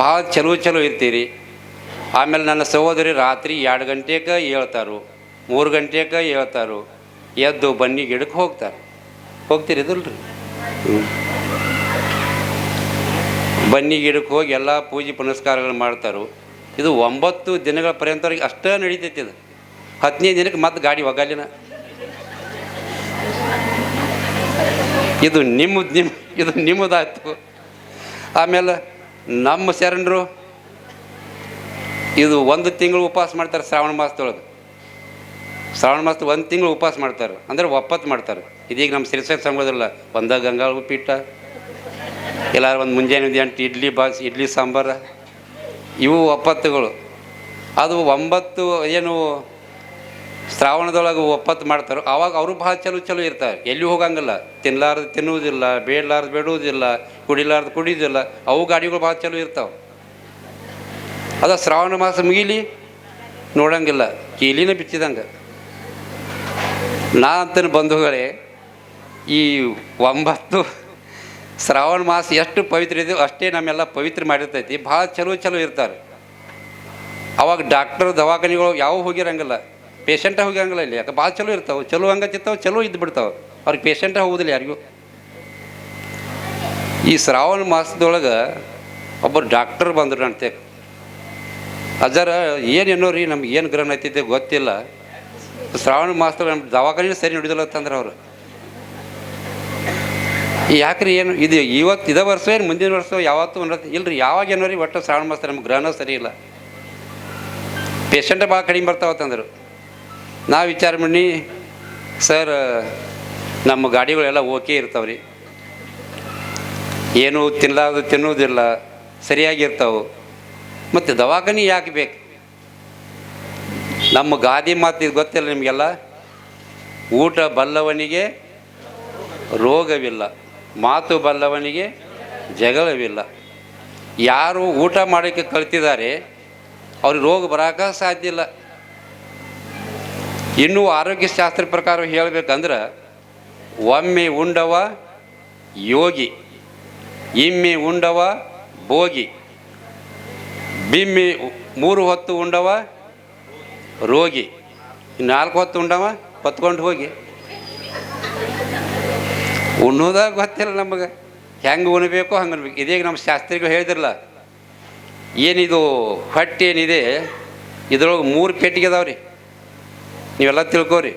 ಭಾಳ ಚಲೋ ಚಲೋ ಇರ್ತೀರಿ. ಆಮೇಲೆ ನನ್ನ ಸಹೋದರಿ ರಾತ್ರಿ ಎರಡು ಗಂಟೆಗೆ ಹೇಳ್ತಾರು, ಮೂರು ಗಂಟೆಗೆ ಹೇಳ್ತಾರು, ಎದ್ದು ಬನ್ನಿ ಗಿಡಕ್ಕೆ ಹೋಗ್ತಾರೆ. ಹೋಗ್ತೀರಿ ಇದಲ್ರಿ? ಬನ್ನಿ ಗಿಡಕ್ಕೆ ಹೋಗಿ ಎಲ್ಲ ಪೂಜೆ ಪುನಸ್ಕಾರಗಳು ಮಾಡ್ತಾರೋ. ಇದು ಒಂಬತ್ತು ದಿನಗಳ ಪರ್ಯಂತವರೆಗೆ ಅಷ್ಟೇ ನಡೀತೈತಿ ಇದು. ಹತ್ತನೇ ದಿನಕ್ಕೆ ಮತ್ತೆ ಗಾಡಿ ಒಗ್ಗಲಿನ ಇದು ನಿಮ್ಮ ನಿಮ್ಮ, ಇದು ನಿಮ್ಮದಾಯ್ತು. ಆಮೇಲೆ ನಮ್ಮ ಶರಣರು ಇದು ಒಂದು ತಿಂಗಳು ಉಪವಾಸ ಮಾಡ್ತಾರೆ ಶ್ರಾವಣ ಮಾಸದೊಳಗೆ. ಶ್ರಾವಣ ಮಾಸದ ಒಂದು ತಿಂಗಳು ಉಪವಾಸ ಮಾಡ್ತಾರೆ. ಅಂದರೆ ಒಪ್ಪತ್ತು ಮಾಡ್ತಾರೆ. ಇದೀಗ ನಮ್ಮ ಸಿರಿಸೇರ್ ಸಂಘದಲ್ಲ, ಒಂದ ಗಂಗಾ ಉಪ್ಪಿಟ್ಟ, ಎಲ್ಲಾರು ಒಂದು ಮುಂಜಾನೆ ಒಂದು ಎಂಟು ಇಡ್ಲಿ ಬಾಸ್ ಇಡ್ಲಿ ಸಾಂಬಾರ, ಇವು ಒಪ್ಪತ್ತುಗಳು. ಅದು ಒಂಬತ್ತು, ಏನು ಶ್ರಾವಣದೊಳಗೆ ಒಪ್ಪತ್ತು ಮಾಡ್ತಾರೋ ಆವಾಗ ಅವರು ಭಾಳ ಚಲೋ ಚಲೋ ಇರ್ತಾರೆ. ಎಲ್ಲಿ ಹೋಗಂಗಿಲ್ಲ. ತಿನ್ನಲಾರ್ದು ತಿನ್ನುವುದಿಲ್ಲ, ಬೇಡಲಾರ್ದು ಬೇಡುವುದಿಲ್ಲ, ಕುಡಿಲಾರ್ದು ಕುಡಿಯೋದಿಲ್ಲ ಅವು ಗಾಡಿಗಳು ಭಾಳ ಚಲೋ ಇರ್ತಾವೆ. ಅದ ಶ್ರಾವಣ ಮಾಸ ಮುಗಿಲಿ ನೋಡಂಗಿಲ್ಲ, ಕೀಲಿನ ಬಿಚ್ಚಿದಂಗೆ. ನಾ ಅಂತನ ಬಂಧುಗಳೇ, ಈ ಒಂಬತ್ತು ಶ್ರಾವಣ ಮಾಸ ಎಷ್ಟು ಪವಿತ್ರ ಇದೆಯೋ ಅಷ್ಟೇ ನಮ್ಮೆಲ್ಲ ಪವಿತ್ರ ಮಾಡಿರ್ತೈತಿ, ಭಾಳ ಚಲೋ ಚಲೋ ಇರ್ತಾರೆ. ಅವಾಗ ಡಾಕ್ಟರ್ ದವಾಖಾನೆಗಳು ಯಾವ ಹೋಗಿರಂಗಿಲ್ಲ. ಪೇಷಂಟ ಹೋಗಂಗಿಲ್ಲ ಇಲ್ಲಿ. ಯಾಕೆ ಭಾಳ ಚಲೋ ಇರ್ತಾವೆ. ಚಲೋ ಹಂಗತ್ತಿರ್ತಾವೆ ಚಲೋ ಇದ್ದು ಬಿಡ್ತಾವೆ ಅವ್ರಿಗೆ ಪೇಷಂಟ ಹೋಗುದಿಲ್ಲ ಯಾರಿಗೂ. ಈ ಶ್ರಾವಣ ಮಾಸದೊಳಗೆ ಒಬ್ಬರು ಡಾಕ್ಟರ್ ಬಂದರು ಅಂತೆ. ಅಜ್ಜಾರ, ಏನು ರೀ ನಮ್ಗೆ ಏನು ಗ್ರಹಣ ಐತಿದ್ದೆ ಗೊತ್ತಿಲ್ಲ. ಶ್ರಾವಣ ಮಾಸದೊಳಗೆ ನಮ್ಮ ದವಾಖಾನೆ ಸರಿ ನಡೆದಿಲ್ಲ ಅಂತಂದ್ರೆ ಅವರು. ಯಾಕ್ರಿ ಏನು? ಇದು ಇವತ್ತು ಇದೇ ವರ್ಷ ಏನು ಮುಂದಿನ ವರ್ಷ ಯಾವತ್ತೂ ಅನ್ನೋದು ಇಲ್ರಿ. ಯಾವಾಗ ಏನೋ ರೀ ಒಟ್ಟು ಶ್ರಾವಣ ಮಾಸ ನಮ್ಗೆ ಗ್ರಹಣ ಸರಿ ಇಲ್ಲ. ಪೇಷಂಟ್ ಭಾಳ ಕಡಿಮೆ ಬರ್ತಾವತ್ತಂದರು. ನಾವು ವಿಚಾರ ಮಾಡಿ, ಸರ್, ನಮ್ಮ ಗಾಡಿಗಳೆಲ್ಲ ಓಕೆ ಇರ್ತಾವೆ ರೀ ಏನು ತಿನ್ನಲಾರ್ದು ತಿನ್ನೋದಿಲ್ಲ ಸರಿಯಾಗಿರ್ತಾವೆ ಮತ್ತು ದವಾಖಾನೆ ಯಾಕೆ ಬೇಕು? ನಮ್ಮ ಗಾದಿ ಮಾತು ಇದು ಗೊತ್ತಿಲ್ಲ ನಿಮಗೆಲ್ಲ? ಊಟ ಬಲ್ಲವನಿಗೆ ರೋಗವಿಲ್ಲ, ಮಾತು ಬಲ್ಲವನಿಗೆ ಜಗಳವಿಲ್ಲ. ಯಾರು ಊಟ ಮಾಡೋಕ್ಕೆ ಕಲ್ತಿದ್ದಾರೆ, ಅವ್ರಿಗೆ ರೋಗ ಬರೋಕೆ ಸಾಧ್ಯ ಇಲ್ಲ. ಇನ್ನೂ ಆರೋಗ್ಯ ಶಾಸ್ತ್ರ ಪ್ರಕಾರ ಹೇಳಬೇಕಂದ್ರೆ, ಒಮ್ಮೆ ಉಂಡವ ಯೋಗಿ, ಇಮ್ಮೆ ಉಂಡವ ಭೋಗಿ, ಬಿಮ್ಮೆ ಮೂರು ಹೊತ್ತು ಉಂಡವ ರೋಗಿ ನಾಲ್ಕು ಹೊತ್ತು ಉಂಡವ ಹೊತ್ಕೊಂಡು ಹೋಗಿ. ಉಣ್ಣೋದಾಗ ಗೊತ್ತಿಲ್ಲ ನಮಗೆ. ಹೆಂಗೆ ಉಣ್ಬೇಕು ಹಂಗೆ ಉಣ್ಬೇಕು. ಇದೀಗ ನಮ್ಮ ಶಾಸ್ತ್ರಿಗೂ ಹೇಳಿದಿರಲ್ಲ, ಏನಿದು ಹೊಟ್ಟೆ ಏನಿದೆ ಇದ್ರೊಳಗೆ ಮೂರು ಪೆಟ್ಟಿಗೆ ಅದಾವೆ ರೀ ನೀವೆಲ್ಲ ತಿಳ್ಕೊರಿ.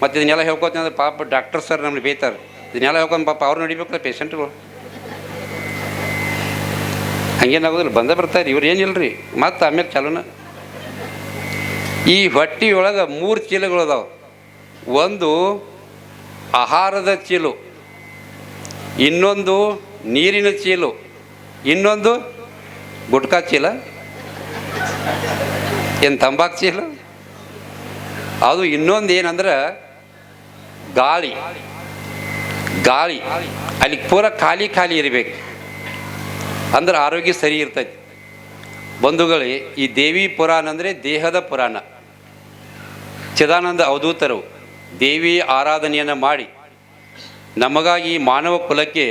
ಮತ್ತು ಇದನ್ನೆಲ್ಲ ಹೇಳ್ಕೊತೀನಿ ಅಂದ್ರೆ ಪಾಪ ಡಾಕ್ಟರ್ ಸರ್ ನಮ್ಗೆ ಬೇಯ್ತಾರೆ. ಇದನ್ನೆಲ್ಲ ಹೇಳ್ಕೊಂಡು ಪಾಪ ಅವ್ರು ನಡಿಬೇಕಲ್ಲ ಪೇಷಂಟ್ಗಳು ಹಂಗೇನಾಗೋದಿಲ್ಲ, ಬಂದೇ ಬರ್ತಾರೆ, ಇವ್ರು ಏನಿಲ್ಲ ರೀ ಮತ್ತು ಆಮೇಲೆ ಚಾಲೂನ. ಈ ಹೊಟ್ಟಿಯೊಳಗೆ ಮೂರು ಚೀಲಗಳು ಅದಾವೆ. ಒಂದು ಆಹಾರದ ಚೀಲು, ಇನ್ನೊಂದು ನೀರಿನ ಚೀಲು, ಇನ್ನೊಂದು ಗುಟ್ಕಾ ಚೀಲ, ಏನು ತಂಬಾಕು ಚೀಲ? ಅದು ಇನ್ನೊಂದು ಏನಂದ್ರೆ ಗಾಳಿ. ಗಾಳಿ. ಅಲ್ಲಿ ಪೂರ ಖಾಲಿ ಖಾಲಿ ಇರಬೇಕು. ಅಂದ್ರೆ ಆರೋಗ್ಯ ಸರಿ ಇರ್ತೈತಿ. ಬಂಧುಗಳೇ, ಈ ದೇವಿ ಪುರಾಣ ಅಂದರೆ ದೇಹದ ಪುರಾಣ. ಚಿದಾನಂದ ಅವಧೂತರು ದೇವಿ ಆರಾಧನೆಯನ್ನು ಮಾಡಿ ನಮಗಾಗಿ ಮಾನವ ಕುಲಕ್ಕೆ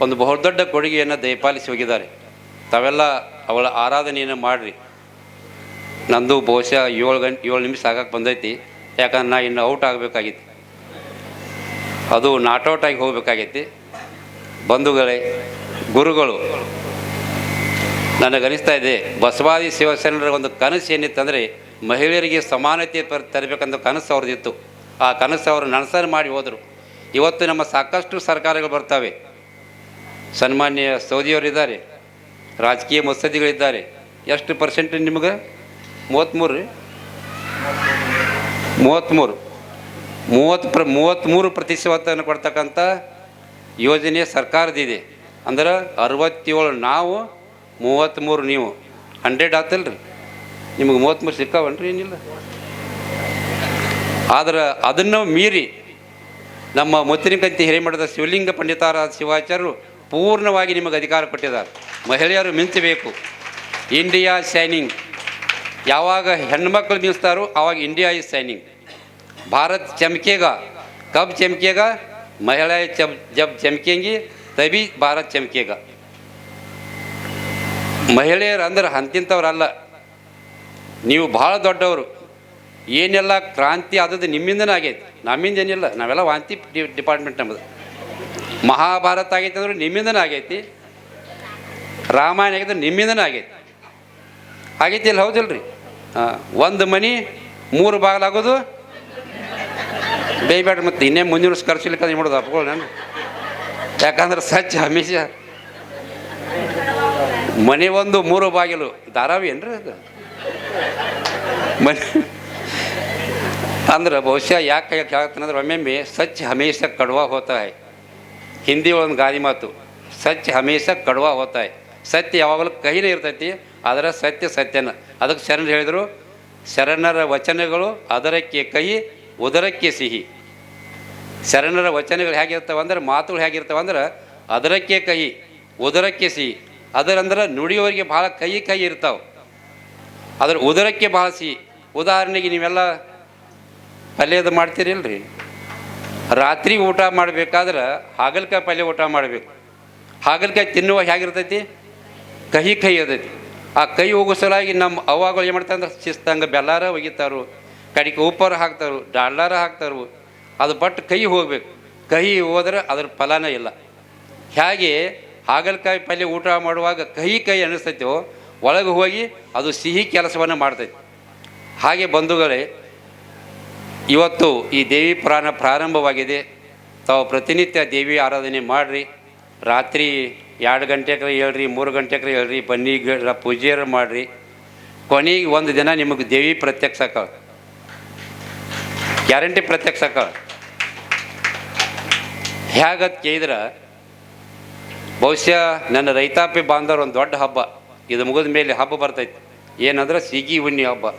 ಒಂದು ಬಹುದೊಡ್ಡ ಕೊಡುಗೆಯನ್ನು ದಯಪಾಲಿಸಿ ಹೋಗಿದ್ದಾರೆ. ತಾವೆಲ್ಲ ಅವಳ ಆರಾಧನೆಯನ್ನು ಮಾಡಿರಿ. ನಂದು ಬಹುಶಃ ಏಳು ಗಂಟೆ, ಏಳು ನಿಮಿಷ ಆಗಕ್ಕೆ ಬಂದೈತಿ. ಯಾಕಂದ್ರೆ ನಾ ಇನ್ನು ಔಟ್ ಆಗಬೇಕಾಗಿತ್ತು. ಅದು ನಾಟೌಟ್ ಆಗಿ ಹೋಗ್ಬೇಕಾಗೈತಿ ಬಂಧುಗಳೇ, ಗುರುಗಳು ನನಗನಿಸ್ತಾ ಇದೆ, ಬಸವಾದಿ ಶಿವಸೇನರ ಒಂದು ಕನಸು ಏನಿತ್ತಂದರೆ ಮಹಿಳೆಯರಿಗೆ ಸಮಾನತೆ ತರಬೇಕಂತ ಕನಸು ಅವ್ರದ್ದಿತ್ತು. ಆ ಕನಸು ಅವರು ನನಸರು ಮಾಡಿ ಹೋದರು. ಇವತ್ತು ನಮ್ಮ ಸಾಕಷ್ಟು ಸರ್ಕಾರಗಳು ಬರ್ತವೆ. ಸನ್ಮಾನ್ಯ ಸೌದಿಯವರಿದ್ದಾರೆ, ರಾಜಕೀಯ ಮಸೂದಿಗಳಿದ್ದಾರೆ. ಎಷ್ಟು ಪರ್ಸೆಂಟ್ ನಿಮಗೆ? ಮೂವತ್ತ್ಮೂರು ರೀ? ಮೂವತ್ತ್ಮೂರು. ಮೂವತ್ತು ಪ್ರ, ಮೂವತ್ತ್ಮೂರು ಪ್ರತಿಶತವನ್ನು ಕೊಡ್ತಕ್ಕಂಥ ಯೋಜನೆ ಸರ್ಕಾರದಿದೆ. ಅಂದ್ರೆ ಅರವತ್ತೇಳು ನಾವು, ಮೂವತ್ತ್ಮೂರು ನೀವು. ಹಂಡ್ರೆಡ್ ಆತಲ್ರಿ? ರೀ ನಿಮಗೆ ಮೂವತ್ತ್ಮೂರು ಸಿಕ್ಕಾವನ್ರಿ ಏನಿಲ್ಲ. ಆದ್ರೆ ಅದನ್ನು ಮೀರಿ ನಮ್ಮ ಮುತ್ತಿನಕಂತಿ ಹಿರೇಮಠದ ಶಿವಲಿಂಗ ಪಂಡಿತಾರಾದ ಶಿವಾಚಾರ್ಯರು ಪೂರ್ಣವಾಗಿ ನಿಮಗೆ ಅಧಿಕಾರ ಕೊಟ್ಟಿದ್ದಾರೆ. ಮಹಿಳೆಯರು ಮಿಂಚಬೇಕು. India shining. ಯಾವಾಗ ಹೆಣ್ಮಕ್ಳು ನಿಲ್ಲಿಸ್ತಾರೋ ಆವಾಗ ಇಂಡಿಯಾ ಈಸ್ ಸೈನಿಂಗ್ ಭಾರತ್ ಚಮಕೇಗ, ಕಬ್ ಚಮಕೇಗ, ಮಹಿಳಾ ಚಮ್ ಜಬ್ ಚಮಕೇಂಗಿ ತಬಿ ಭಾರತ್ ಚಮಕೇಗ. ಮಹಿಳೆಯರು ಅಂದ್ರೆ ಅಂತಿಂಥವ್ರಲ್ಲ ನೀವು ಭಾಳ ದೊಡ್ಡವರು. ಏನೆಲ್ಲ ಕ್ರಾಂತಿ ಆದದ್ದು ನಿಮ್ಮಿಂದನೇ ಆಗೈತೆ. ನಮ್ಮಿಂದ ಏನಿಲ್ಲ. ನಾವೆಲ್ಲ ವಾಂತಿ ಡಿಪಾರ್ಟ್ಮೆಂಟ್ ನಮ್ಮದು ಮಹಾಭಾರತ ಆಗೈತೆ ಅಂದ್ರೆ ನಿಮ್ಮಿಂದನೇ ಆಗೈತಿ. ರಾಮಾಯಣ ಆಗಿದ್ರೆ ನಿಮ್ಮಿಂದನೇ ಆಗೈತಿ. ಆಗೈತಿ ಇಲ್ಲ ಹೌದಿಲ್ರಿ? ಹಾಂ ಒಂದು ಮನಿ, ಮೂರು ಬಾಗಿಲಾಗೋದು ಬೇಯ್ಬೇಡ್ರಿ ಮತ್ತು ಇನ್ನೇ ಮುಂದಿನ ವರ್ಷ ಖರ್ಚಿಲಿಕ್ಕೆ ಅದು ಮಾಡೋದು ಅಪ್ಕೊಳ್ಳಿ ನಾನು ಯಾಕಂದ್ರೆ ಸಜ್ಜ ಹಮೇಶ. ಮನೆ ಒಂದು, ಮೂರು ಬಾಗಿಲು. ಧಾರಾವಿ ಏನ್ರಿ ಅದು? ಮನೆ. ಅಂದ್ರೆ ಬಹುಶಃ ಯಾಕೆ ಕೇಳ್ತಾನಂದ್ರೆ ಒಮ್ಮೆಮ್ಮೆ ಸಚ್ ಹಮೇಶ ಕಡುವ ಹೋತಾಯ್. ಹಿಂದಿ ಒಂದು ಗಾದಿ ಮಾತು. ಸಚ್ ಹಮೇಶ ಕಡುವ ಹೋತಾಯ್. ಸತ್ಯ ಯಾವಾಗಲೂ ಕೈಲೇ ಇರ್ತೈತಿ, ಅದರ ಸತ್ಯ ಸತ್ಯನ. ಅದಕ್ಕೆ ಶರಣರು ಹೇಳಿದರು, ಶರಣರ ವಚನಗಳು ಅದರಕ್ಕೆ ಕಹಿ, ಉದರಕ್ಕೆ ಸಿಹಿ. ಶರಣರ ವಚನಗಳು ಹೇಗಿರ್ತವೆ ಅಂದ್ರೆ, ಮಾತುಗಳು ಹೇಗಿರ್ತಾವೆ ಅಂದ್ರೆ, ಅದರಕ್ಕೆ ಕಹಿ, ಉದರಕ್ಕೆ ಸಿಹಿ. ಅದರಂದ್ರೆ ನುಡಿಯೋರಿಗೆ ಭಾಳ ಕಹಿ ಕಹಿ ಇರ್ತಾವೆ. ಅದರ ಉದರಕ್ಕೆ ಭಾಳ ಸಿಹಿ. ಉದಾಹರಣೆಗೆ ನೀವೆಲ್ಲ ಪಲ್ಯದ ಮಾಡ್ತೀರಿಲ್ರಿ? ರಾತ್ರಿ ಊಟ ಮಾಡಬೇಕಾದ್ರೆ ಹಾಗಲ್ಕಾಯಿ ಪಲ್ಯ ಊಟ ಮಾಡಬೇಕು. ಹಾಗಲ್ಕಾಯಿ ತಿನ್ನುವ ಹೇಗಿರ್ತೈತಿ? ಕಹಿ ಕೈ ಅದೈತಿ ಆ ಕೈ ಹೋಗಿಸಲಾಗಿ ನಮ್ಮ ಅವಾಗಳು ಏನು ಮಾಡ್ತಾರೆ ಶಿಸ್ತಂಗೆ ಬೆಲ್ಲಾರ ಒಗಿತಾರು, ಕಡಿಕೆ ಉಪ್ಪಾರ ಹಾಕ್ತಾರು ಡಾಲ್ಡಾರ ಹಾಕ್ತಾರು, ಅದು ಬಟ್ ಕೈ ಹೋಗ್ಬೇಕು. ಕಹಿ ಹೋದ್ರೆ ಅದ್ರ ಫಲನೇ ಇಲ್ಲ. ಹೇಗೆ ಹಾಗಲಕಾಯಿ ಪಲ್ಯ ಊಟ ಮಾಡುವಾಗ ಕಹಿ ಕೈ ಅನ್ನಿಸ್ತೈತೋ ಒಳಗೆ ಹೋಗಿ ಅದು ಸಿಹಿ ಕೆಲಸವನ್ನು ಮಾಡ್ತೈತಿ. ಹಾಗೆ ಬಂಧುಗಳೇ, ಇವತ್ತು ಈ ದೇವಿ ಪುರಾಣ ಪ್ರಾರಂಭವಾಗಿದೆ. ತಾವು ಪ್ರತಿನಿತ್ಯ ದೇವಿ ಆರಾಧನೆ ಮಾಡಿರಿ. ರಾತ್ರಿ ಎರಡು ಗಂಟೆಗೆ ಹೇಳ್ರಿ, ಮೂರು ಗಂಟೆಗೆ ಹೇಳ್ರಿ, ಬನ್ನಿ ಪೂಜೆರು ಮಾಡಿರಿ. ಕೊನೆಗೆ ಒಂದು ದಿನ ನಿಮಗೆ ದೇವಿ ಪ್ರತ್ಯಕ್ಷ ಗ್ಯಾರಂಟಿ ಪ್ರತ್ಯಕ್ಷ ಹೇಗತ್ ಕೇಳಿದ್ರೆ, ಬಹುಶಃ ನನ್ನ ರೈತಾಪಿ ಬಾಂಧವ್ರು ಒಂದು ದೊಡ್ಡ ಹಬ್ಬ. ಇದು ಮುಗಿದ ಮೇಲೆ ಹಬ್ಬ ಬರ್ತೈತಿ. ಏನಂದ್ರೆ ಸಿಗಿ ಉಣ್ಣಿ ಹಬ್ಬ.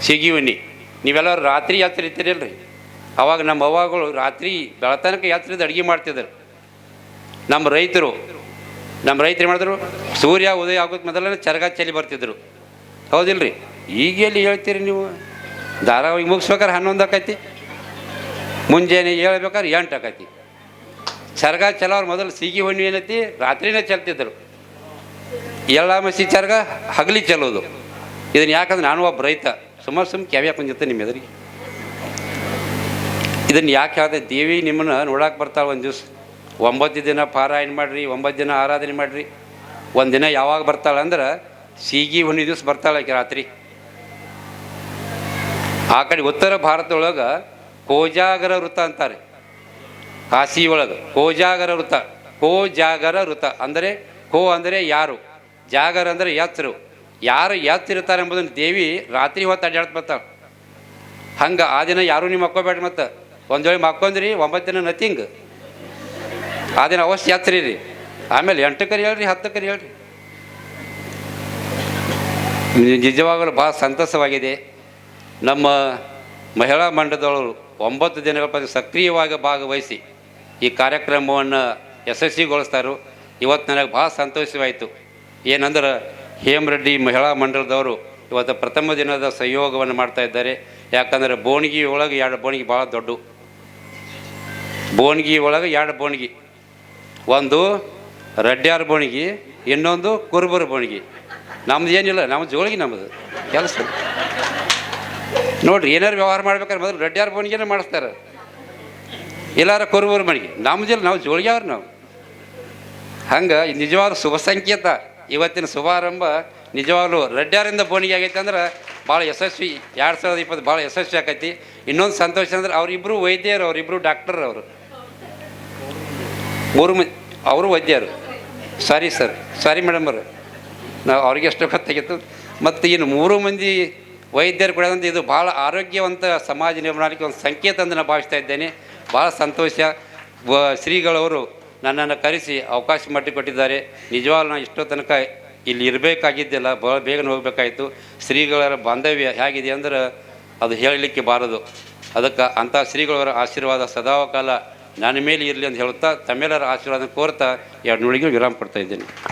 ಸಿಗಿ ಹುಣ್ಣಿ ನೀವೆಲ್ಲರೂ ರಾತ್ರಿ ಯಾತ್ರೆ ಇರ್ತೀರಲ್ರಿ? ಅವಾಗ ನಮ್ಮ ಅವಾಗಳು ರಾತ್ರಿ ಬೆಳತನಕ ಯಾತ್ರೆದು ಅಡುಗೆ ಮಾಡ್ತಿದ್ರು ನಮ್ಮ ರೈತರು ನಮ್ಮ ರೈತರು ಮಾಡಿದ್ರು? ಸೂರ್ಯ, ಉದಯ ಆಗೋದು ಮೊದಲೇ ಚರಗ ಚಲಿ ಬರ್ತಿದ್ರು. ರೀ ಈಗ ಎಲ್ಲಿ ಹೇಳ್ತೀರಿ ನೀವು? ಧಾರಾವಾಹಿ ಮುಗಿಸ್ಬೇಕಾದ್ರೆ ಹನ್ನೊಂದು ಆಕೈತಿ. ಮುಂಜಾನೆ ಹೇಳ್ಬೇಕಾದ್ರೆ ಎಂಟು ಆಕೈತಿ. ಚರಗ ಚಲೋರು ಮೊದಲು ಸಿಗಿ ಹುಣ್ಣಿ ಏನೈತಿ? ರಾತ್ರಿನೇ ಚಲ್ತಿದ್ರು. ಎಲ್ಲ ಮಸಿ ಚರಗ ಹಗಲಿ ಚಲೋದು ಇದನ್ನು ಯಾಕಂದ್ರೆ ನಾನು ಒಬ್ಬ ರೈತ. ಸುಮಾರು ಸುಮ್ಮ ಕ್ಯಾವ್ಯಾಕ ಬಂದಿರ್ತೆ ನಿಮ್ಮ ಎದುರಿಗೆ. ಇದನ್ನು ಯಾಕೆ ಹೇಳ್ದೆ, ದೇವಿ ನಿಮ್ಮನ್ನ ನೋಡಕ್ಕೆ ಬರ್ತಾಳೆ ಒಂದು ದಿವ್ಸ. ಒಂಬತ್ತು ದಿನ ಪಾರಾಯಣ ಮಾಡಿರಿ, ಒಂಬತ್ತು ದಿನ ಆರಾಧನೆ ಮಾಡಿರಿ. ಒಂದು ದಿನ ಯಾವಾಗ ಬರ್ತಾಳೆ ಅಂದ್ರೆ ಸೀಗಿ ಒಂದು ದಿವ್ಸ ಬರ್ತಾಳೆ ರಾತ್ರಿ. ಆ ಕಡೆ ಉತ್ತರ ಭಾರತದೊಳಗೆ ಕೋಜಾಗರ ವೃತ್ತ ಅಂತಾರೆ. ಕಾಶಿ ಒಳಗೆ ಕೋಜಾಗರ ವೃತ್ತ ಕೋಜಾಗರ ವೃತ್ತ ಅಂದರೆ ಕೋ ಅಂದರೆ ಯಾರು, ಜಾಗರ ಅಂದರೆ ಎತ್ತರು ಯಾರು ಎತ್ತಿರ್ತಾರೆ ಎಂಬುದನ್ನು ದೇವಿ ರಾತ್ರಿ ಹೊತ್ತು ಅಡ್ಡಾಡ್ತ ಬರ್ತಾಳೆ. ಹಂಗೆ ಆ ದಿನ ಯಾರೂ ನೀವು ಮಕ್ಕೋಬೇಡ್ರಿ ಮತ್ತು. ಒಂದು ವೇಳೆ ಮಕ್ಕೊಂದ್ರಿ, ಒಂಬತ್ತು ದಿನ ನಥಿಂಗ್ ಆ ದಿನ ಅವಶ್ಯ ಯಾತ್ರಿ ರೀ? ಆಮೇಲೆ ಎಂಟಕ್ಕರಿ ಹೇಳ್ರಿ ಹತ್ತಕ್ಕರಿ ಹೇಳ್ರಿ. ನಿಜವಾಗಲೂ ಭಾಳ ಸಂತಸವಾಗಿದೆ. ನಮ್ಮ ಮಹಿಳಾ ಮಂಡಲದವರು ಒಂಬತ್ತು ದಿನಗಳ ಪ್ರತಿ ಸಕ್ರಿಯವಾಗಿ ಭಾಗವಹಿಸಿ ಈ ಕಾರ್ಯಕ್ರಮವನ್ನು ಯಶಸ್ವಿಗೊಳಿಸ್ತಾರೋ. ಇವತ್ತು ನನಗೆ ಭಾಳ ಸಂತೋಷವಾಯಿತು. ಏನಂದ್ರೆ ಹೇಮರೆಡ್ಡಿ ಮಹಿಳಾ ಮಂಡಲದವರು ಇವತ್ತು ಪ್ರಥಮ ದಿನದ ಸಹಯೋಗವನ್ನು ಮಾಡ್ತಾ ಇದ್ದಾರೆ. ಯಾಕಂದರೆ ಬೋಣಿಗೆ ಒಳಗೆ ಎರಡು ಬೋಣಿಗೆ ಭಾಳ ದೊಡ್ಡ. ಬೋಣಿಗೆ ಒಳಗೆ ಎರಡು ಬೋಣಿಗೆ ಒಂದು ರಡ್ಡ್ಯಾರ ಬೋಣಿಗೆ, ಇನ್ನೊಂದು ಕುರುಬರ ಬೋಣಿಗೆ. ನಮ್ದು ಏನಿಲ್ಲ ನಮ್ಮ ಜೋಳಿಗೆ ನಮ್ಮದು ಕೆಲಸ. ನೋಡ್ರಿ, ಏನಾರು ವ್ಯವಹಾರ ಮಾಡ್ಬೇಕಾದ್ರೆ ಮೊದಲು ರಡ್ಡ್ಯಾರ ಬೋಣಿಗೆನೇ ಮಾಡಿಸ್ತಾರೆ. ಇಲ್ಲಾರ ಕುರುಬರ ಮನೆಗೆ. ನಮ್ದಿಲ್ಲ, ನಾವು ಜೋಳಿಗೆ ಅವ್ರು ನಾವು. ಹಂಗೆ, ನಿಜವಾದ ಶುಭ ಸಂಕೇತ ಇವತ್ತಿನ ಶುಭಾರಂಭ ನಿಜವಾಗ್ಲೂ ರಡ್ಡ್ಯಾರಿಂದ ಬೋಣಿಗೆ ಆಗೈತೆ ಅಂದ್ರೆ ಭಾಳ ಯಶಸ್ವಿ. ಎರಡು ಸಾವಿರದ ಇಪ್ಪತ್ತು ಭಾಳ ಯಶಸ್ವಿ ಆಕೈತಿ. ಇನ್ನೊಂದು ಸಂತೋಷ ಅಂದ್ರೆ ಅವರಿಬ್ಬರು ವೈದ್ಯರು ಅವರಿಬ್ಬರು ಡಾಕ್ಟರ್ ಅವರು. ಮಂದಿ ಅವರು ವೈದ್ಯರು. ಸಾರಿ ಸರ್, ಸಾರಿ ಮೇಡಮ್ ಅವರು. ನಾವು ಅವ್ರಿಗೆ ಎಷ್ಟು ಗೊತ್ತಾಗಿತ್ತು. ಮತ್ತು ಇನ್ನು ಮೂರು ಮಂದಿ ವೈದ್ಯರು ಕೂಡ ಇದು ಭಾಳ ಆರೋಗ್ಯವಂತ ಸಮಾಜ ನಿರ್ಮಾಣಕ್ಕೆ ಒಂದು ಸಂಕೇತ ಅಂತ ನಾನು ಭಾವಿಸ್ತಾ ಇದ್ದೇನೆ. ಭಾಳ ಸಂತೋಷ. ಶ್ರೀಗಳವರು ನನ್ನನ್ನು ಕರೆಸಿ ಅವಕಾಶ ಮಾಡಿಕೊಟ್ಟಿದ್ದಾರೆ. ನಿಜವಾಗ್ಲೂ ನಾನು ಇಷ್ಟೋ ತನಕ ಇಲ್ಲಿ ಇರಬೇಕಾಗಿದ್ದಿಲ್ಲ ಭಾಳ ಬೇಗನೆ ಹೋಗಬೇಕಾಯಿತು. ಶ್ರೀಗಳರ ಬಾಂಧವ್ಯ ಹೇಗಿದೆ ಅಂದ್ರೆ ಅದು ಹೇಳಲಿಕ್ಕೆ ಬಾರದು. ಅದಕ್ಕೆ ಅಂಥ ಶ್ರೀಗಳವರ ಆಶೀರ್ವಾದ ಸದಾಕಾಲ ನನ್ನ ಮೇಲೆ ಇರಲಿ ಅಂತ ಹೇಳುತ್ತಾ ತಮ್ಮೆಲ್ಲರ ಆಶೀರ್ವಾದ ಕೋರ್ತಾ ಎರಡು ನುಡಿಗೆ ವಿರಾಮ ಕೊಡ್ತಾ ಇದ್ದೇನೆ.